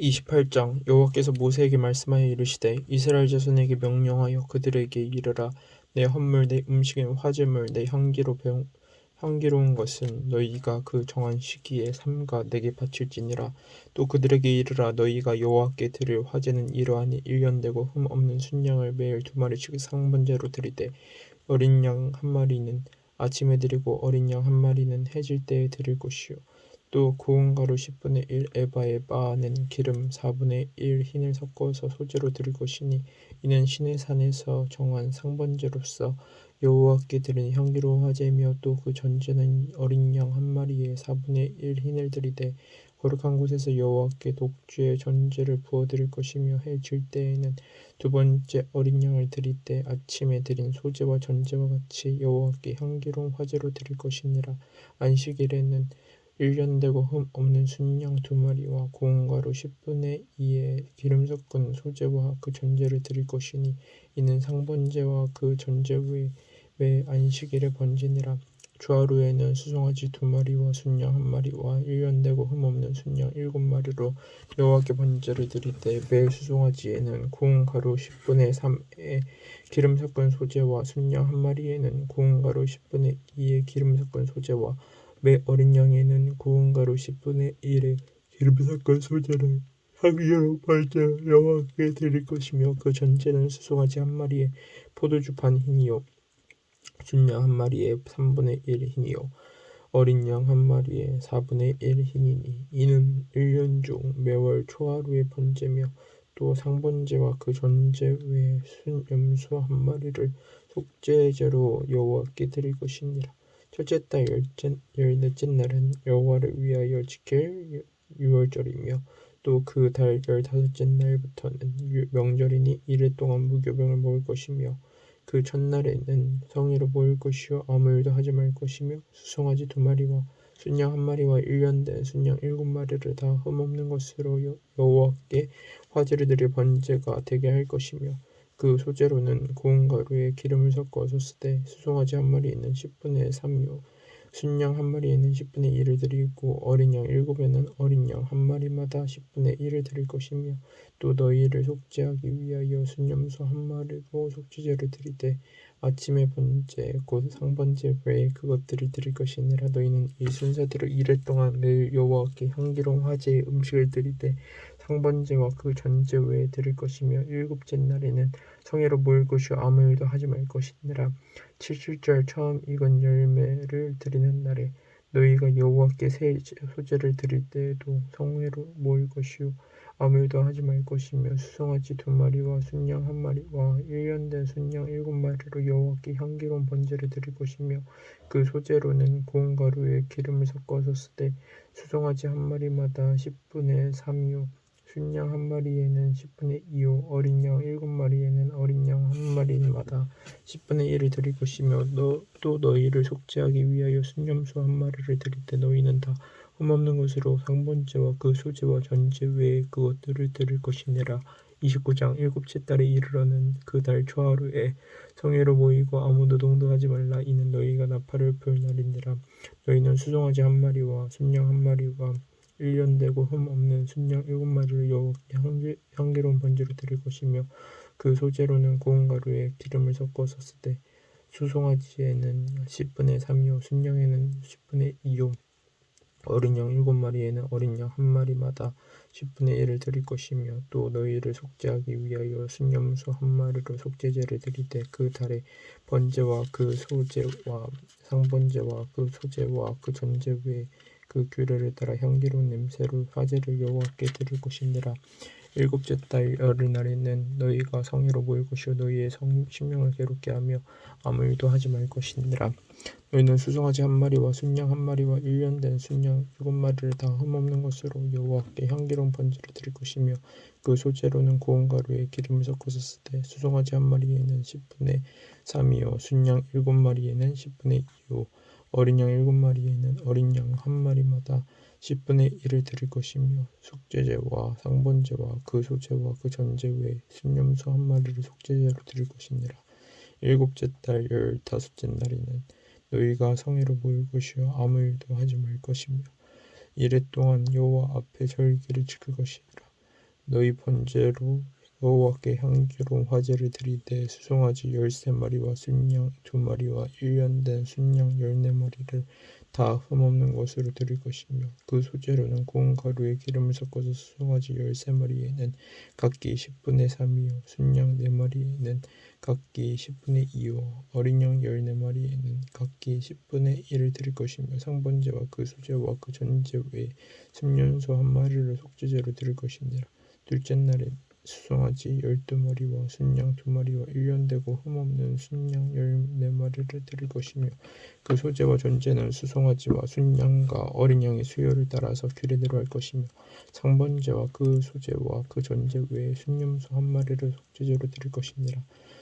28장 여호와께서 모세에게 말씀하여 이르시되 이스라엘 자손에게 명령하여 그들에게 이르라. 내 헌물 내 음식의 화제물 내 향기로 배운 향기로운 것은 너희가 그 정한 시기에 삼가 내게 바칠지니라. 또 그들에게 이르라. 너희가 여호와께 드릴 화제는 이러하니 일년되고 흠 없는 순양을 매일 두 마리씩 상번제로 드리되 어린 양 한 마리는 아침에 드리고 어린 양 한 마리는 해질 때에 드릴 것이요 또 고운 가루 10분의 1 에바에 빻아낸 기름 4분의 1 흰을 섞어서 소재로 드릴 것이니 이는 신의 산에서 정한 상번제로서 여호와께 드리는 향기로운 화제이며 또 그 전제는 어린 양 한 마리에 4분의 1 흰을 드리되 거룩한 곳에서 여호와께 독주의 전제를 부어 드릴 것이며 해 질 때에는 두 번째 어린 양을 드릴 때 아침에 드린 소제와 전제와 같이 여호와께 향기로운 화제로 드릴 것이니라. 안식일에는 일년되고 흠 없는 순양 두 마리와 고운 가루 10분의 2의 기름 섞은 소제와 그 전제를 드릴 것이니 이는 상번제와 그 외에 매 안식일에 번지니라. 주하루에는 수송아지 두 마리와 순양 한 마리와 일년되고 흠 없는 순양 일곱 마리로 여호와께 번제를 드릴 때매 수송아지에는 고운 가루 10분의 3의 기름 섞은 소제와 순양 한 마리에는 고운 가루 10분의 2의 기름 섞은 소제와 매 어린 양에는 고운 가루 10분의 1의 기름 섞은 소재를 향기로 발제 여호와께 드릴 것이며 그 전제는 수송아지 한 마리에 포도주 반 흰이요. 순양 한 마리에 3분의 1 흰이요. 어린 양 한 마리에 4분의 1 흰이니 이는 1년 중 매월 초하루에 번제며 또 상번제와 그 전제 외에 순염소 한 마리를 속죄제로 여호와께 드릴 것이니라 첫째 달 열째, 열넷째 날은 여호와를 위하여 지킬 유월절이며 또 그 달 열다섯째 날부터는 명절이니 이래 동안 무교병을 먹을 것이며 그 첫날에는 성회로 모일 것이요 아무 일도 하지 말 것이며 수송아지 두 마리와 순양 한 마리와 일년 된 순양 일곱 마리를 다 흠없는 것으로 여호와께 화제를 드릴 번제가 되게 할 것이며 그 소재로는 고운 가루에 기름을 섞어서 쓰되 수송아지 한 마리에는 10분의 3이요 순양 한 마리에는 10분의 1을 드리고 어린 양 일곱에는 어린 양 한 마리마다 10분의 1을 드릴 것이며 또 너희를 속죄하기 위하여 순염소 한 마리로 속죄제를 드리되 아침에 번제 곧 상번제 외에 그것들을 드릴 것이니라. 너희는 이 순서대로 이래 동안 매일 여호와께 향기로운 화제의 음식을 드리되 상번제와 그 전제 외에 드릴 것이며 일곱째 날에는 성회로 모일 것이요 아무 일도 하지 말 것이니라. 칠칠절 처음 익은 열매를 드리는 날에 너희가 여호와께 새 소제를 드릴 때에도 성회로 모일 것이요 아무 일도 하지 말 것이며 수송아지 두 마리와 순양 한 마리와 일년 된 순양 일곱 마리로 여호와께 향기로운 번제를 드릴 것이며 그 소재로는 고운 가루에 기름을 섞어서 쓰되 수송아지 한 마리마다 10분의 3이요 순양 한 마리에는 10분의 2요 어린 양 일곱 마리에는 어린 양 한 마리마다 10분의 1을 드릴 것이며 너, 또 너희를 속죄하기 위하여 순념소 한 마리를 드릴 때 너희는 다 흠없는 것으로 상번제와 그 소제와 전제 외에 그것들을 드릴 것이니라. 29장 일곱째 달에 이르러는 그 달 초하루에 성회로 모이고 아무 노동도 하지 말라. 이는 너희가 나팔을 불 날이니라. 너희는 수송아지 한 마리와 순양 한 마리와 일년되고 흠 없는 순양 일곱 마리를 여호와께 향기, 향기로운 번제로 드릴 것이며 그 소재로는 고운 가루에 기름을 섞어서 쓰되 수송아지에는 10분의 3이요 순양에는 10분의 2요. 어린 양 일곱 마리에는 어린 양 한 마리마다 10분의 1을 드릴 것이며 또 너희를 속죄하기 위하여 순염소 한 마리로 속죄제를 드리되 그 달에 번제와 그 소제와 상번제와 그 소제와 그 전제 외에 그 규례를 따라 향기로운 냄새로 화제를 여호와께 드릴 것이니라. 일곱째 달 어린날에는 너희가 성회로 모일 것이요 너희의 성, 심령을 괴롭게 하며 아무 일도 하지 말 것이니라. 너희는 수송아지 한 마리와 순양 한 마리와 일년 된 순양 일곱 마리를 다 흠없는 것으로 여호와께 향기로운 번제를 드릴 것이며 그 소재로는 고운 가루에 기름을 섞어서 쓰되 수송아지 한 마리에는 10분의 3이요 순양 일곱 마리에는 10분의 2요 어린 양 일곱 마리에는 어린 양 한 마리마다 10분의 1을 드릴 것이며 속죄제와 상번제와 그 소제와 그 전제 외에 순념소 한 마리를 속죄제로 드릴 것이니라. 일곱째 달 열다섯째 날에는 너희가 성회로 모일 것이요 아무 일도 하지 말 것이며 이래 동안 여호와 앞에 절기를 지킬 것이니라. 너희 번제로 여호와께 향기로운 화제를 드리되 수송아지 열세 마리와 순양 두 마리와 일년된 순양 열네 마리를 다 흠없는 것으로 드릴 것이며 그 소재로는 고운 가루에 기름을 섞어서 수송아지 열세 마리에는 각기 십분의 삼이요 순양 네 마리에는 각기 십분의 이요 어린 양 열네 마리에는 각기 십분의 일을 드릴 것이며 상번제와 그 소재와 그 전제 외에 순년소 한 마리를 속죄제로 드릴 것이니라. 둘째 날에 수송아지. 열두 마리와 순양 두 마리와 일년되고 흠없는 순양 열네 마리를 드릴 것이며 그 소재와 전제는 수송아지와 순양과 어린 양의 수요를 따라서 규례대로 할 것이며 상번제와 그 소재와 그 전제 외에 순념소 한 마리를 속죄제로 드릴 것이니라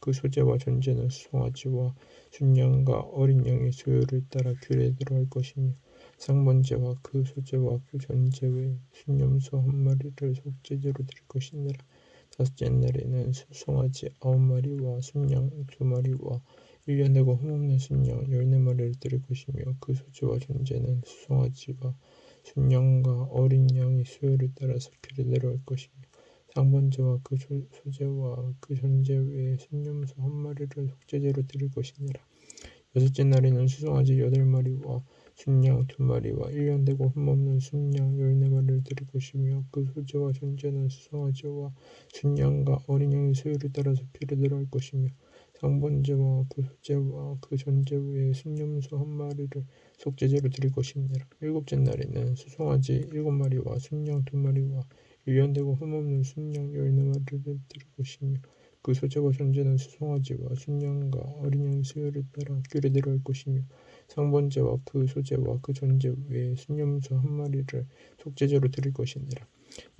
그 소재와 전제는 수송아지와 순양과 어린 양의 수요를 따라 규례대로 할 것이며 상번제와 그 소재와 그 전제 외에 순념소 한 마리를 속죄제로 드릴 것이니라. 다섯째 날에는 수송아지 아홉 마리와 순양 두 마리와 일년 되고 흠없는 순양 열네 마리를 드릴 것이며 그 소재와 전제는 수송아지와 순양과 어린 양의 수요를 따라서 규례대로 할 것이며 상번제와 그 조- 소재와 그 전제 외에 순념소 한 마리를 속죄제로 드릴 것이니라. 여섯째 날에는 수송아지 여덟 마리와 순양 두 마리와 일년되고 흠없는 순양 열네 마리를 드릴 것이며 그 소재와 전제는 수송아지와 순양과 어린 양의 수요를 따라서 규례대로 할 것이며 상번제와 그 소재와 그 전제 외에 순념소 한 마리를 속죄제로 드릴 것이니라. 일곱째 날에는 수송아지 일곱 마리와 순양 두 마리와 일년되고 흠없는 순양 마리를 드릴 것이며 그 소재와 전제는 수송아지와 순양과 어린 양의 수요를 따라 규례대로 할 것이며 상번제와 그 소재와 그 전제 외에 순념소 한 마리를 속죄제로 드릴 것이니라.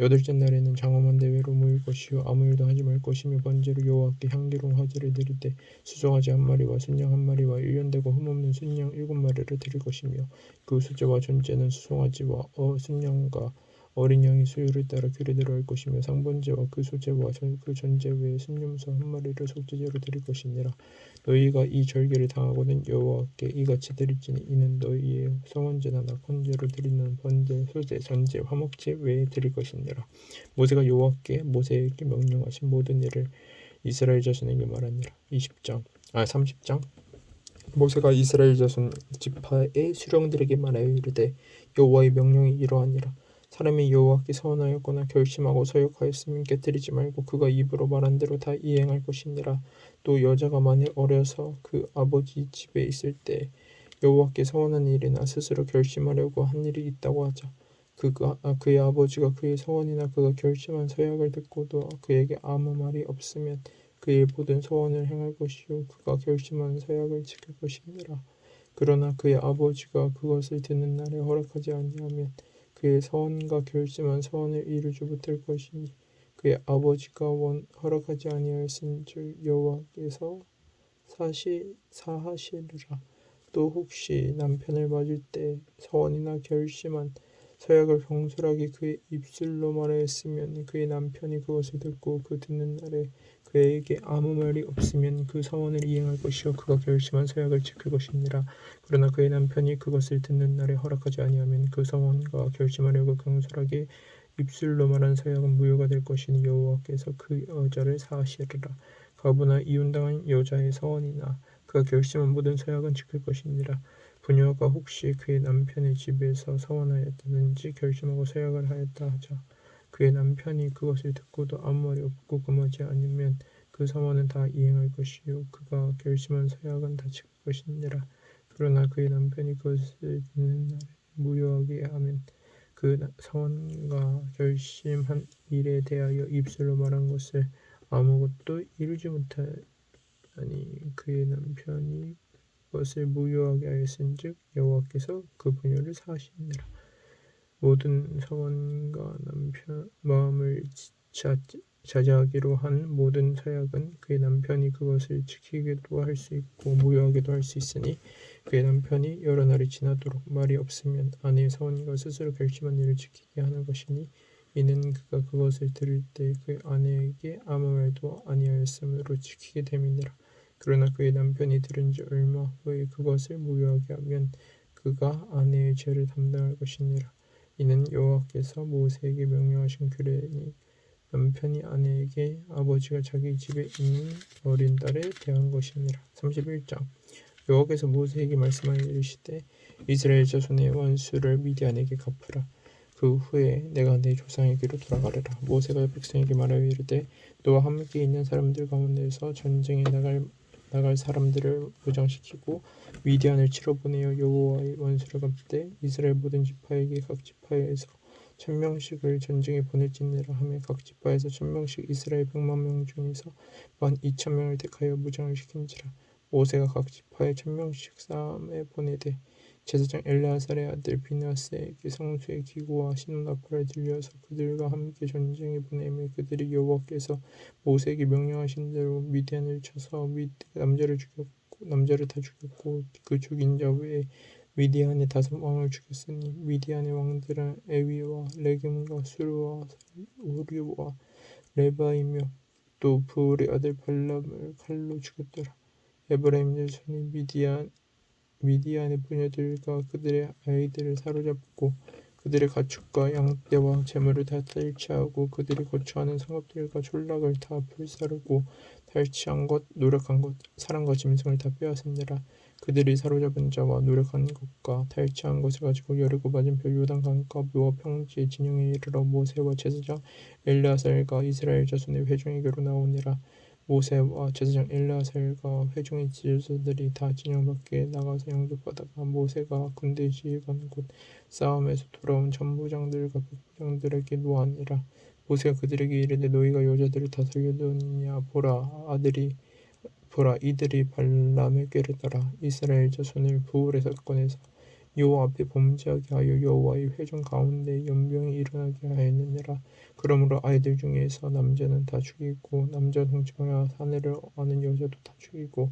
여덟째 날에는 장엄한 대회로 모일 것이요 아무 일도 하지 말 것이며 번제로 여호와께 향기로운 화제를 드릴 때 수송아지 한 마리와 순양 한 마리와 일년되고 흠없는 순양 일곱 마리를 드릴 것이며 그 소재와 전제는 수송아지와 어 순양과 어린 양의 수요를 따라 규례대로 할 것이며 상번제와 그 소재와 전, 그 전제 외에 순념소 한 마리를 속죄제로 드릴 것이니라. 너희가 이 절개를 당하거든 여호와께 이같이 드릴지니 이는 너희의 성원제나 낙헌제로 드리는 번제 소제 전제 화목제 외에 드릴 것이니라. 모세가 여호와께 모세에게 명령하신 모든 일을 이스라엘 자손에게 말하니라. 20장 아 30장. 모세가 이스라엘 자손 지파의 수령들에게 말하여 이르되 여호와의 명령이 이러하니라 사람이 여호와께 서원하였거나 결심하고 서역하였으면 깨뜨리지 말고 그가 입으로 말한 대로 다 이행할 것이니라. 또 여자가 만일 어려서 그 아버지 집에 있을 때 여호와께 서원한 일이나 스스로 결심하려고 한 일이 있다고 하자. 그가 아, 그의 아버지가 그의 서원이나 그가 결심한 서약을 듣고도 그에게 아무 말이 없으면 그의 모든 서원을 행할 것이요 그가 결심한 서약을 지킬 것이니라. 그러나 그의 아버지가 그것을 듣는 날에 허락하지 아니하면 그의 서원과 결심한 서원을 이루지 못할 것이니 그의 아버지가 원 허락하지 아니하였은즉 여호와께서 사시 사하시리라. 또 혹시 남편을 맞을 때 서원이나 결심한 서약을 경솔하게 그의 입술로 말하였으면 그의 남편이 그것을 듣고 그 듣는 날에 그에게 아무 말이 없으면 그 서원을 이행할 것이요. 그가 결심한 서약을 지킬 것이니라 그러나 그의 남편이 그것을 듣는 날에 허락하지 아니하면 그 서원과 결심하려고 경솔하게 입술로 말한 서약은 무효가 될 것이니 여호와께서 그 여자를 사하시리라. 가부나 이혼당한 여자의 서원이나 그가 결심한 모든 서약은 지킬 것이니라 부녀가 혹시 그의 남편의 집에서 서원하였다든지 결심하고 서약을 하였다 하자 그의 남편이 그것을 듣고도 아무 말이 없고 금하지 않으면 그 서원은 다 이행할 것이요. 그가 결심한 서약은 다 지킬 것이니라. 그러나 그의 남편이 그것을 듣는 날에 무효하게 하면 그 나- 서원과 결심한 일에 대하여 입술로 말한 것을 아무것도 이루지 못하니 그의 남편이 그것을 무효하게 하였은즉 여호와께서 그 부녀를 사하시니라 모든 서원과 남편 마음을 지체, 자제하기로 한 모든 서약은 그의 남편이 그것을 지키기도 할 수 있고 무효하기도 할 수 있으니 그의 남편이 여러 날이 지나도록 말이 없으면 아내의 사원이가 스스로 결심한 일을 지키게 하는 것이니 이는 그가 그것을 들을 때 그 아내에게 아무 말도 아니하였으므로 지키게 됨이니라 그러나 그의 남편이 들은 지 얼마 후에 그것을 무효하게 하면 그가 아내의 죄를 담당할 것이니라. 이는 여호와께서 모세에게 명령하신 규례니 남편이 아내에게 아버지가 자기 집에 있는 어린 딸에 대한 것이니라. 31장. 여호와께서 모세에게 말씀하여 이르시되 이스라엘 자손의 원수를 미디안에게 갚으라. 그 후에 내가 내 조상에게로 돌아가리라. 모세가 백성에게 말하여 이르되 너와 함께 있는 사람들 가운데서 전쟁에 나갈 나갈 사람들을 무장시키고 미디안을 치러 보내어 여호와의 원수를 갚되 이스라엘 모든 지파에게 각 지파에서 천 명씩을 전쟁에 보낼지니라 하며 각 지파에서 천 명씩 이스라엘 백만 명 중에서 만 이천 명을 택하여 무장을 시킨지라. 모세가 각 지파에 천 명씩 싸움에 보내되 제사장 엘레아살의 아들 비나스에게 성수의 기구와 신음나팔을 들려서 그들과 함께 전쟁에 보내며 그들이 여호와께서 모세에게 명령하신 대로 미디안을 쳐서 미, 남자를 죽였고 남자를 다 죽였고 그 죽인 자 외에 미디안의 다섯 왕을 죽였으니 미디안의 왕들은 에위와 레겜과 수르와 우리와 레바이며 또 부울의 아들 발람을 칼로 죽였더라. 에브라임의 손이 미디안 미디안의 부녀들과 그들의 아이들을 사로잡고 그들의 가축과 양떼와 재물을 다 탈취하고 그들이 거처하는 성읍들과 촌락을 다 불사르고 탈취한 것, 노력한 것, 사랑과 짐승을 다 빼앗으니라. 그들이 사로잡은 자와 노력한 것과 탈취한 것을 가지고 여리고 맞은편 요단강가 묘와 평지의 진영에 이르러 모세와 제사장 엘레아살과 이스라엘 자손의 회중에게로 나오니라. 모세와 제사장 엘레아살과 회중의 지도자들이 다 진영 밖에 나가서 영접하다가 모세가 군대 지휘관 곧 싸움에서 돌아온 전부장들과 백부장들에게 노하니라. 모세가 그들에게 이르되 너희가 여자들을 다 살려두느냐 보라 아들이 보라 이들이 발람의 꾀를 따라 이스라엘 자손을 부울의 사건에서 여호와 앞에 범죄하게 하여 여호와의 회중 가운데 연병이 일어나게 하였느니라. 그러므로 아이들 중에서 남자는 다 죽이고 남자 동침하여 사내를 아는 여자도 다 죽이고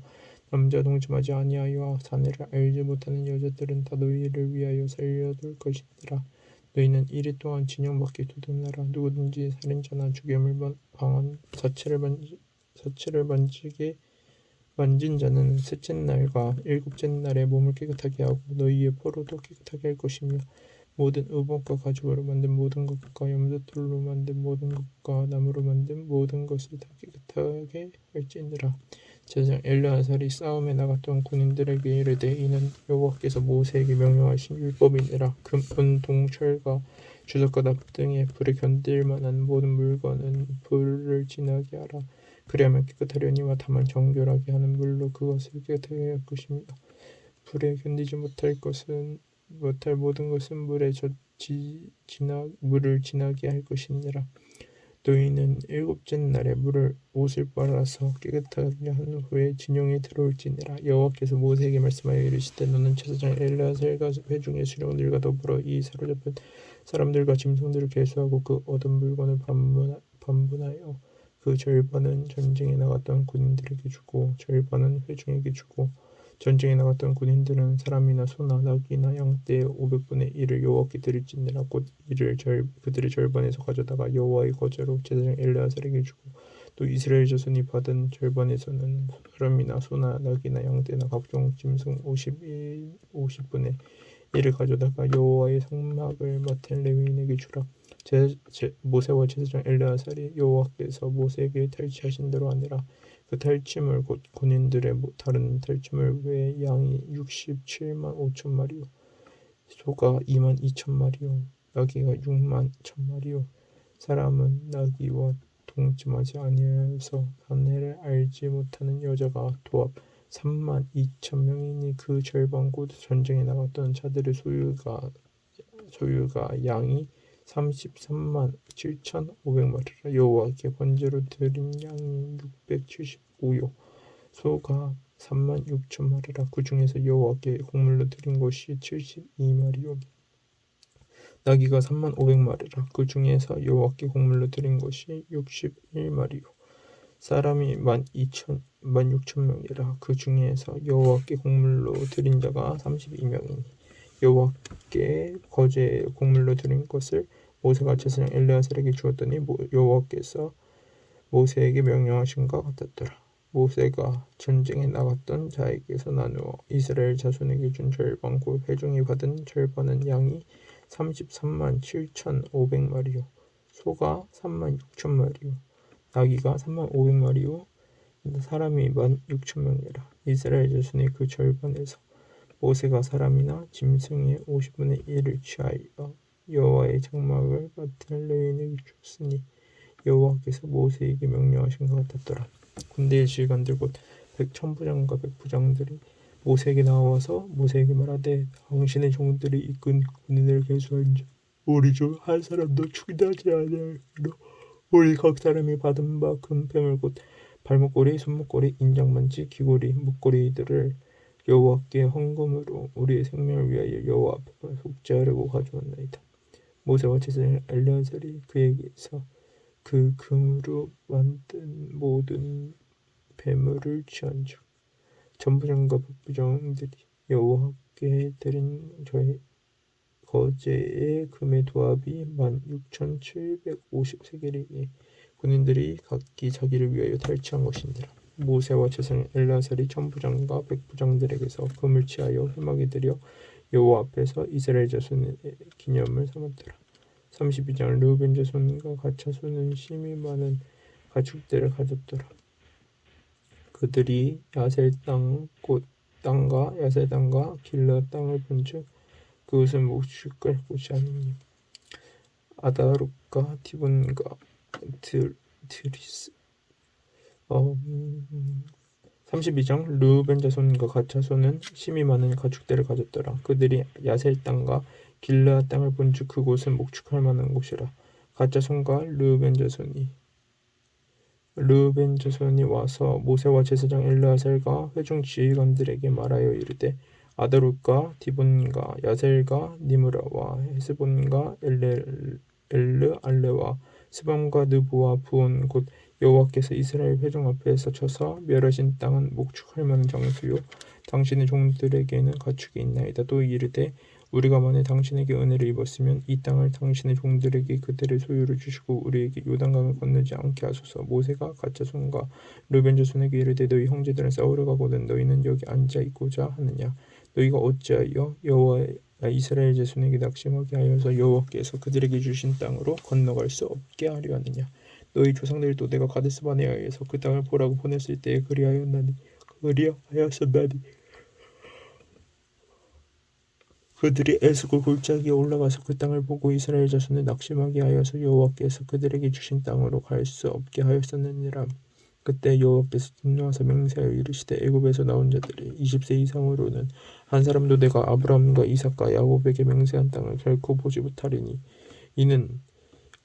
남자 동침하지 아니하여 사내를 알지 못하는 여자들은 다 너희를 위하여 살려둘 것이니라. 너희는 이리 동안 진영 밖에 도둑나라. 누구든지 살인자나 죽임을 방한 사체를 만지 사체를 만지게 만진 자는 셋째 날과 일곱째 날에 몸을 깨끗하게 하고 너희의 포로도 깨끗하게 할 것이며 모든 의복과 가죽으로 만든 모든 것과 염소털로 만든 모든 것과 나무로 만든 모든 것을 다 깨끗하게 할지니라. 제사장 엘르아살이 싸움에 나갔던 군인들에게 이르되 이는 여호와께서 모세에게 명령하신 율법이니라. 금, 은, 동, 철과 주석과 납 등의 불에 견딜 만한 모든 물건은 불을 지나게 하라 그리하면 깨끗하려니와 다만 정결하게 하는 물로 그것을 깨끗하게 할 것입니다. 불에 견디지 못할 것은 못할 모든 것은 물에 젖지 지나 물을 지나게 할 것이니라. 너희는 일곱째 날에 물을 옷을 빨아서 깨끗하게 한 후에 진영에 들어올지니라 여호와께서 모세에게 말씀하여 이르시되 너는 제사장 엘라셀과 회중의 수령들과 더불어 이 사로잡힌 사람들과 짐승들을 계수하고 그 얻은 물건을 반분하여 그 절반은 전쟁에 나갔던 군인들에게 주고 절반은 회중에게 주고 전쟁에 나갔던 군인들은 사람이나 소나 낙이나 양떼의 오백분의 일을 여호와께 드릴지니라. 곧 이를 절, 그들의 절반에서 가져다가 여호와의 거제로 제사장 엘레아살에게 주고 또 이스라엘 자손이 받은 절반에서는 사람이나 소나 낙이나 양떼나 각종 짐승 50, 50분의 이를 가져다가 여호와의 성막을 맡은 레위인에게 주라 제, 제, 모세와 제사장 엘레아살이 여호와께서 모세에게 탈취하신 대로 하니라. 그 탈취물 곧 군인들의 다른 탈취물 외에 양이 67만 5천 마리요. 소가 2만 2천 마리요. 나귀가 6만 1천 마리요. 사람은 나귀와 동침하지 아니하여서 사내를 알지 못하는 여자가 도합 3만 2천 명이니 그 절반 곧 전쟁에 나갔던 자들의 소유가 소유가 양이 33만 7천5백마리라 여호와께 번제로 드린 양이 675요. 소가 3만 6천 마리라 그 중에서 여호와께 곡물로 드린 것이 72마리요 나귀가 삼만 오백 마리라 그 중에서 여호와께 곡물로 드린 것이 육십일 마리요. 사람이 만 이천 만 육천 명이라 그 중에서 여호와께 곡물로 드린 자가 삼십이 명이니 여호와께 거제 곡물로 드린 것을 모세가 제사장 엘레아살에게 주었더니 모- 여호와께서 모세에게 명령하신 것 같았더라. 모세가 전쟁에 나갔던 자에게서 나누어 이스라엘 자손에게 준 절반 곧 회중이 받은 절반은 양이 33만 7천 5백마리요 소가 3만 6천 마리요 나귀가 3만 5백마리요 사람이 만 6천 명이라 이스라엘 자손의 그 절반에서 모세가 사람이나 짐승의 50분의 1을 취하여 여호와의 장막을 맡을 레위인에게 줬으니 여호와께서 모세에게 명령하신 것 같았더라. 군대의 지휘관들 곧 백천부장과 백부장들이 모세에게 나와서 모세에게 말하되 당신의 종들이 이끈 군인을 계수한 자 우리 중 한 사람도 죽이지 아니하기로 우리 각 사람이 받은 바 금패물 곧 발목걸이, 손목걸이, 인장만지, 귀걸이, 목걸이들을 여호와께 헌금으로 우리의 생명을 위하여 여호와 앞에 속죄하려고 가져왔나이다. 모세와 제사장 엘레아살이 그에게서 그 금으로 만든 모든 배물을 취한즉 전부장과 백부장들이 여호와께 드린 저의 거제의 금의 도합이 만 육천 칠백 오십 세겔이니 군인들이 각기 자기를 위하여 탈취한 것인지라 모세와 제사장 엘라살이 천부장과 백부장들에게서 금을 취하여 회막에 들여 여호와 앞에서 이스라엘 자손의 기념을 삼았더라 32장 르우벤 자손과 갓 자손은 심히 많은 가축들을 가졌더라. 그들이 야셀 땅곧 땅과 야셀 땅과 길라 땅을 본즉 그것은 목축할 곳이 아니니 아다룩과 디본과 드, 드리스 어, 음, 32장 르우벤 자손과 갓 자손은 심히 많은 가축들을 가졌더라. 그들이 야셀 땅과 길라 땅을 본즉 그곳은 목축할 만한 곳이라 가짜 손과 르벤 자손이 르벤 자손이 와서 모세와 제사장 엘르아셀과 회중 지휘관들에게 말하여 이르되 아다롯과 디본과 야셀과 니므라와 헤스본과 엘레, 엘르 알레와 스밤과 느부와 부온 곧 여호와께서 이스라엘 회중 앞에서 쳐서 멸하신 땅은 목축할 만한 장소요. 당신의 종들에게는 가축이 있나이다. 또 이르되 우리가 만일 당신에게 은혜를 입었으면 이 땅을 당신의 종들에게 그들의 소유로 주시고 우리에게 요단강을 건너지 않게 하소서. 모세가 가짜 손과 르벤 자손에게 이르되 너희 형제들은 싸우러 가거든 너희는 여기 앉아 있고자 하느냐? 너희가 어찌하여 여호와 이스라엘 자손에게 낙심하게 하여서 여호와께서 그들에게 주신 땅으로 건너갈 수 없게 하려 하느냐 너희 조상들도 내가 가데스 바네아에서 그 땅을 보라고 보냈을 때에 그리하였나니 그리하였었나니 그들이 에스골 골짜기에 올라가서 그 땅을 보고 이스라엘 자손을 낙심하게 하여서 여호와께서 그들에게 주신 땅으로 갈 수 없게 하였었느니라. 그때 여호와께서 진노하사 맹세하여 이르시되 애굽에서 나온 자들이 20세 이상으로는 한 사람도 내가 아브라함과 이삭과 야곱에게 맹세한 땅을 결코 보지 못하리니 이는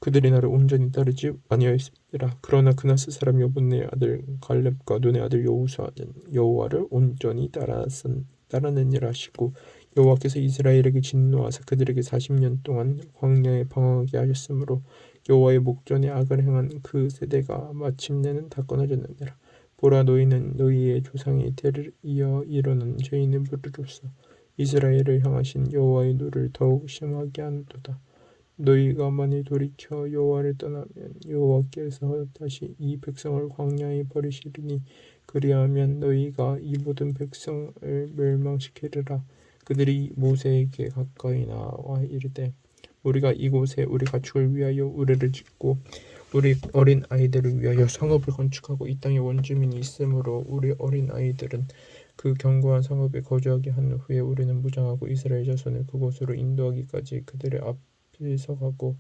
그들이 나를 온전히 따르지 아니하였습니다. 그러나 그나스 사람 여분의 아들 갈렙과 눈의 아들 여호수아는 여호와를 온전히 따랐은 따르느니라 하시고 여호와께서 이스라엘에게 진노하사 그들에게 40년 동안 광야에 방황하게 하셨으므로 여호와의 목전에 악을 행한 그 세대가 마침내는 다 끊어졌느니라. 보라 너희는 너희의 조상의 대를 이어 일어난 죄인의 부르로서 이스라엘을 향하신 여호와의 노를 더욱 심하게 하는도다. 너희가 만일 돌이켜 여호와를 떠나면 여호와께서 다시 이 백성을 광야에 버리시리니 그리하면 너희가 이 모든 백성을 멸망시키리라. 그들이 모세에게 가까이 나와 이르되 우리가 이곳에 우리 가축을 위하여 우레를 짓고 우리 어린 아이들을 위하여 성읍을 건축하고 이 땅에 원주민이 있으므로 우리 어린 아이들은 그 견고한 성읍에 거주하게 한 후에 우리는 무장하고 이스라엘 자손을 그곳으로 인도하기까지 그들의 앞 에 서가고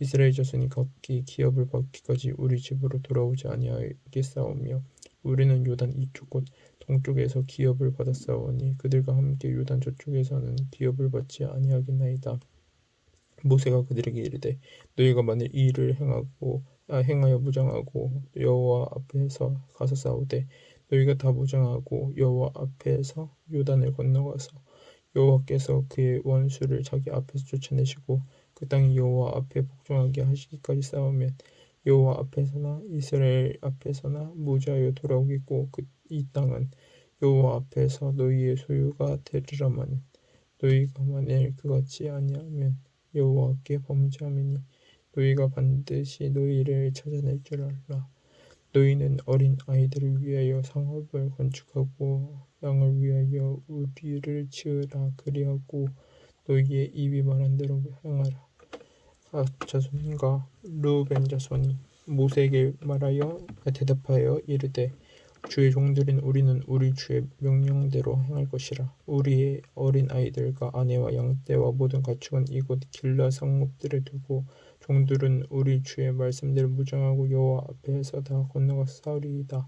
이스라엘 자손이 각기 기업을 받기까지 우리 집으로 돌아오지 아니하겠사오며 우리는 요단 이쪽 곧 동쪽에서 기업을 받았사오니 그들과 함께 요단 저쪽에서는 기업을 받지 아니하겠나이다. 모세가 그들에게 이르되 너희가 만일 이 일을 행하고 아, 행하여 무장하고 여호와 앞에서 가서 싸우되 너희가 다 무장하고 여호와 앞에서 요단을 건너가서 여호와께서 그의 원수를 자기 앞에서 쫓아내시고 그 땅이 여호와 앞에 복종하게 하시기까지 싸우면 여호와 앞에서나 이스라엘 앞에서나 무자여 돌아오겠고 그, 이 땅은 여호와 앞에서 너희의 소유가 되리라마는 너희가 만일 그같이 아니하면 여호와께 범죄하매니 너희가 반드시 너희를 찾아낼 줄 알라. 너희는 어린 아이들을 위하여 상업을 건축하고 양을 위하여 우리를 지으라 그리하고 너희의 입이 말한 대로 행하라. 아, 자손과 르우벤 자손이 모세에게 말하여 대답하여 이르되 주의 종들인 우리는 우리 주의 명령대로 행할 것이라 우리의 어린 아이들과 아내와 양떼와 모든 가축은 이곳 길라 성읍들에 두고 종들은 우리 주의 말씀대로 무장하고 여호와 앞에서 다 건너가서 싸우리이다.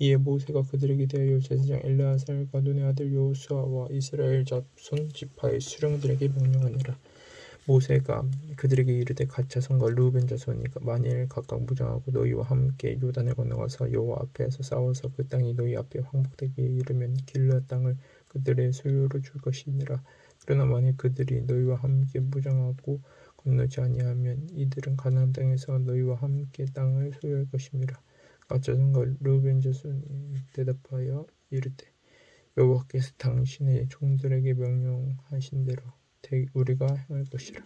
이에 모세가 그들에게 대하여 제사장 엘르아살과 눈의 아들 여호수아와 이스라엘 자손 지파의 수령들에게 명령하니라. 모세가 그들에게 이르되 갓 자손과 루벤 자손이 만일 각각 무장하고 너희와 함께 요단을 건너가서 여호와 앞에서 싸워서 그 땅이 너희 앞에 황복되게 이르면 길라 땅을 그들의 소유로 줄 것이니라. 그러나 만일 그들이 너희와 함께 무장하고 건너지 아니하면 이들은 가나안 땅에서 너희와 함께 땅을 소유할 것임이라. 갓 자손과 루벤 자손이 대답하여 이르되 여호와께서 당신의 종들에게 명령하신 대로 우리가 행할 것이라.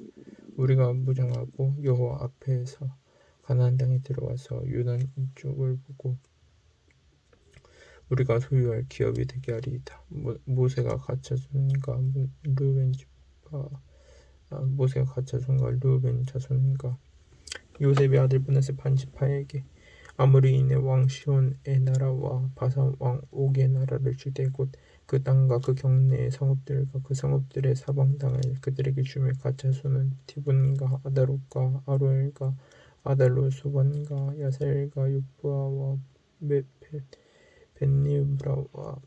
우리가 무장하고 여호와 앞에서 가나안 땅에 들어와서 유단 이쪽을 보고 우리가 소유할 기업이 되게 하리이다. 모세가 가짜손과 루벤 집과 아, 모세가 가짜손과 루벤 자손과 요셉의 아들 브나스 반 지파에게 아무리 인의 왕 시온의 나라와 바산 왕 옥의 나라를 주되 곧 그 땅과 그 경내의 성읍들과 그 성읍들의 사방 땅을 그들에게 주며 가차수는 티분과 아다롯과 아로엘과 아달로 소반과 야셀과 육부아와 벤니브라와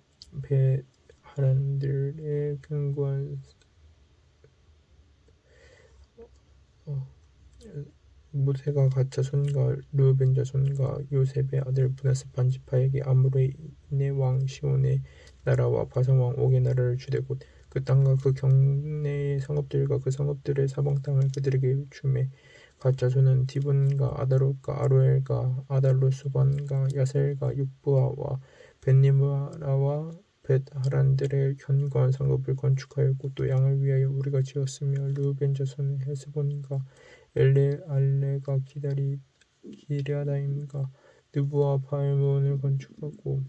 베하란들의 견고한 어, 모세가 가짜 손과 르벤자 손과 요셉의 아들 브나스 반지파에게 아무르인의 왕 시온의 나라와 바산왕 옥의 나라를 주되 곧 그 땅과 그 경내의 성읍들과 그 성읍들의 사방 땅을 그들에게 주매. 가짜손은 디본과 아다롯과 아로엘과 아달로스반과 야셀과 육부아와 벤니무라와 벳하란들의 견고한 성읍을 건축하였고 또 양을 위하여 우리가 지었으며 르벤 자손은 헤스본과 엘레 알레가 기다리 기랴다임과 느부와 바알몬을 건축하고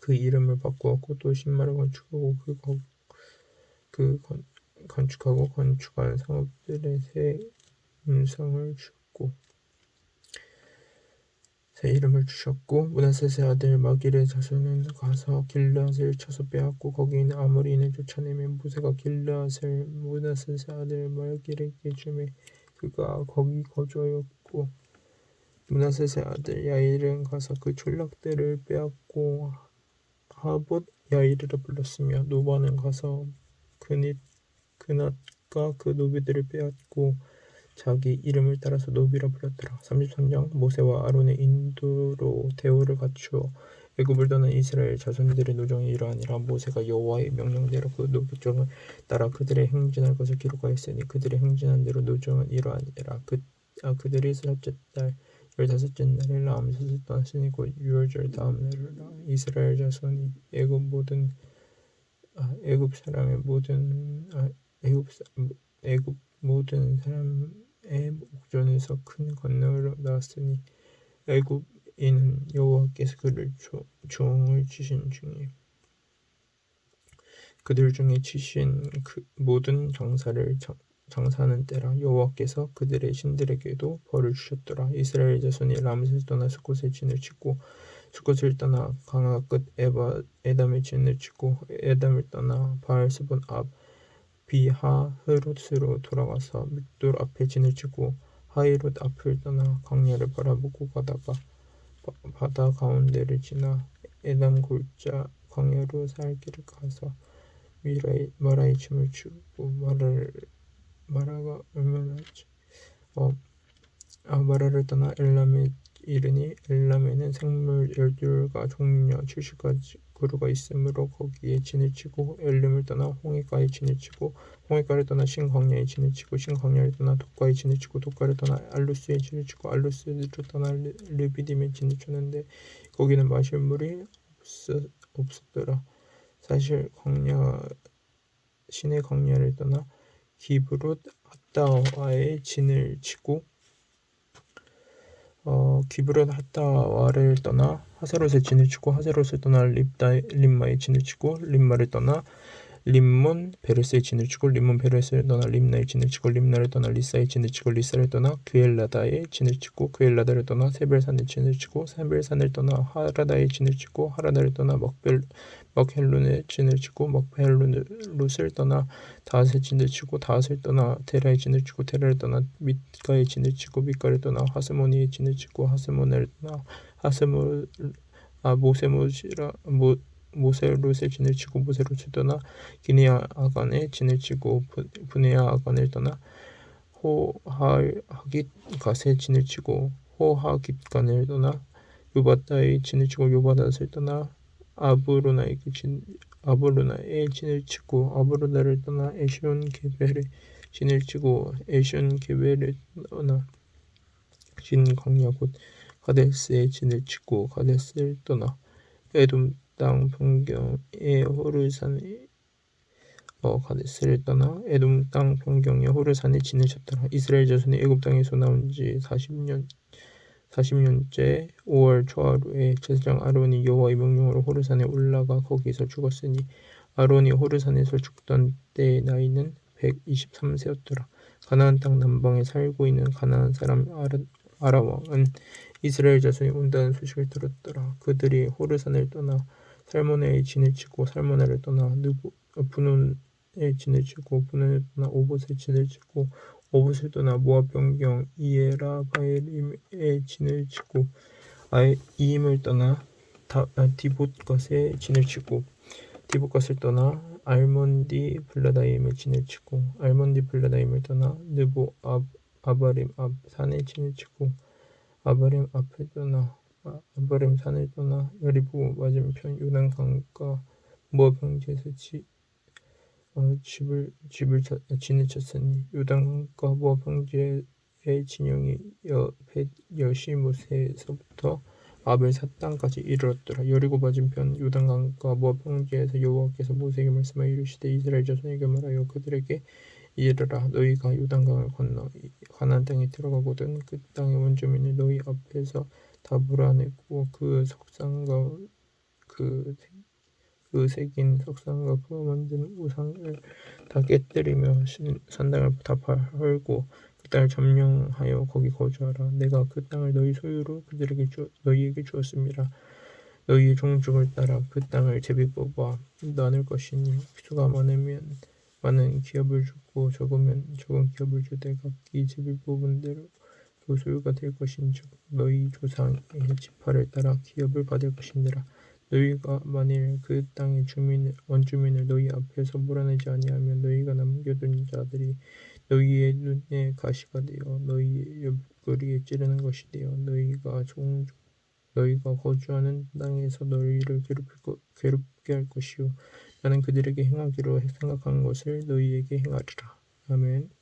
그 이름을 바꾸었고 또 신마를 건축하고 그, 거, 그 건, 건축하고 건축한 성읍들의 새 음성을 주었고 새 이름을 주셨고 문하세세 아들 마길의 자손은 가서 길라앗을 쳐서 빼앗고 거기 있는 아모리인을 쫓아내며 모세가 길라앗을 문하세세 아들 마길에게 주매 그가 거기 거주하였고 문하세세 아들 야일은 가서 그 촌락들을 빼앗고 하봇 야이르라 불렀으며 노바는 가서 그닛 그낫과 그 노비들을 빼앗고 자기 이름을 따라서 노비라 불렀더라. 33장 모세와 아론의 인도로 대우를 갖추어 애굽을 떠난 이스라엘 자손들의 노정이 이러하니라 모세가 여호와의 명령대로 그 노정을 따라 그들의 행진할 것을 기록하였으니 그들의 행진한 대로 노정은 이러하니라 그, 아, 그들이 셋째 달 열다섯째 날에 라암셋을 떠났으니 곧 유월절 다음 날이라 이스라엘 자손이 애굽 모든 아, 애굽 사람의 모든 아, 애굽 애굽 모든 사람의 목전에서 큰 건너로 나왔으니 애굽인은 여호와께서 그를 조, 종을 치신 중에 그들 중에 치신 그 모든 장사를 장, 장사하는 때라 여호와께서 그들의 신들에게도 벌을 주셨더라. 이스라엘 자손이 라므셋을 떠나 수곳에 진을 치고 수곳을 떠나 강화 끝 에바 에담의 진을 치고 에담을 떠나 바알스본 앞 비하흐롯으로 돌아가서 믹돌 앞에 진을 치고 하이롯 앞을 떠나 강야를 바라보고 가다가 바다 가운데를 지나 에담 골짜 광야로 살길을 가서 미라이 마라이 춤을 추고 마라를 마라가 얼마나 어, 아, 마라를 떠나 엘람의 이르니 엘람에는 생물 열둘과 종려 칠십 가지 그루가 있으므로 거기에 진을 치고 엘림을 떠나 홍해가에 진을 치고 홍해가를 떠나 신광야에 진을 치고 신광야를 떠나 독가에 진을 치고 독가를 떠나 알루스에 진을 치고 알루스를 떠나 르- 르비딤에 진을 쳤는데 거기는 마실 물이 없었, 없었더라. 사실 광야 신의 광야를 떠나 기브롯 핫다와에 진을 치고 어, 기브롯 핫다와를 떠나 하세롯에 진을 치고 하세롯을 떠나 립다 림마에 진을 치고 림마를 떠나 림몬 베르스에 진을 치고 림몬 베르스를 떠나 림나에 진을 치고 림나를 떠나 리사에 진을 치고 리사를 떠나 그엘라다에 진을 치고 그엘라다를 떠나 세벨산에 진을 치고 세벨산을 떠나 하라다에 진을 치고 하라다를 떠나 먹벨 먹헬룬에 진을 치고 먹헬룬을 떠나 다핫에 진을 치고 다핫을 떠나 테라에 진을 치고 테라를 떠나 밑가에 진을 치고 밑가를 떠나 하스모니에 진을 치고 하스모네를 떠나 하스모 아 모세모시라 모 모세롯에 진을 치고 모세롯을 떠나 기니아 아간에 진을 치고 부- 분해아 아간을 떠나 호하깃 갓에 진을 치고 호하깃간을 떠나 요바다에 진을 치고 요바닷을 떠나 아브로나에게 진 아브로나에 진을 치고 아브로나를 떠나 에시온 게벨에 진을 치고 에시온 게벨을 떠나 진 광야 곧 가데스에 진을 치고 가데스를 떠나 에돔 땅 변경의 호르산에 어 가데스를 떠나 에돔 땅 변경의 호르산에 쳤더라. 이스라엘 자손이 애굽 땅에서 나온 지 40년 40년째 5월 초하루에 제사장 아론이 여호와의 명령으로 호르산에 올라가 거기서 죽었으니 아론이 호르산에서 죽던 때의 나이는 123세였더라. 가나안 땅 남방에 살고 있는 가나안 사람 아라 왕은 이스라엘 자손이 온다는 소식을 들었더라. 그들이 호르산을 떠나 살모네에 진을 치고 살모네를 떠나 느보 어, 분온에 진을 치고 분온을 떠나 오봇에 진을 치고 오봇을 떠나 모압 변경 이에라 바엘임에 진을 치고 아이 이임을 떠나 다, 아, 디봇것에 진을 치고 디봇것을 떠나 알몬디 블라다임에 진을 치고 알몬디 블라다임을 떠나 느보 아, 아바림 앞 산에 진을 치고 아바림 앞을 떠나 아, 아바림 산을 떠나 여리보 맞은편 요단 강가 모압 형제에서 지, 어, 집을 집을 쳐, 진을 쳤으니 요단 강가 모압 형제의 진영이 여 여시무세에서부터 아벨 사땅까지 이르렀더라. 여리고 맞은편 요단 강가 모압 형제에서 여호와께서 모세에게 말씀하여 이르시되 이스라엘 자손에게 말하여 그들에게 이르라. 너희가 요단강을 건너 이 가나안 땅에 들어가거든 그 땅의 원주민을 너희 앞에서 다 몰아내고 그 석상과 그, 그 새긴 석상과 그 만든 우상을 다 깨뜨리며 신- 산당을 다 헐고 그 땅을 점령하여 거기 거주하라. 내가 그 땅을 너희 소유로 그들에게 주, 너희에게 주었습니다. 너희의 종족을 따라 그 땅을 제비 뽑아 나눌 것이니 수가 많으면 많은 기업을 주고 적으면 적은 기업을 주되 각기 제비 뽑은 대로 그 소유가 될 것인즉 너희 조상의 지파를 따라 기업을 받을 것이니라. 너희가 만일 그 땅의 주민을 원주민을 너희 앞에서 몰아내지 아니하면 너희가 남겨둔 자들이 너희의 눈에 가시가 되어 너희의 옆구리에 찌르는 것이 되어 너희가 종족 너희가 거주하는 땅에서 너희를 괴롭게 할 것이요 나는 그들에게 행하기로 생각한 것을 너희에게 행하리라. 아멘.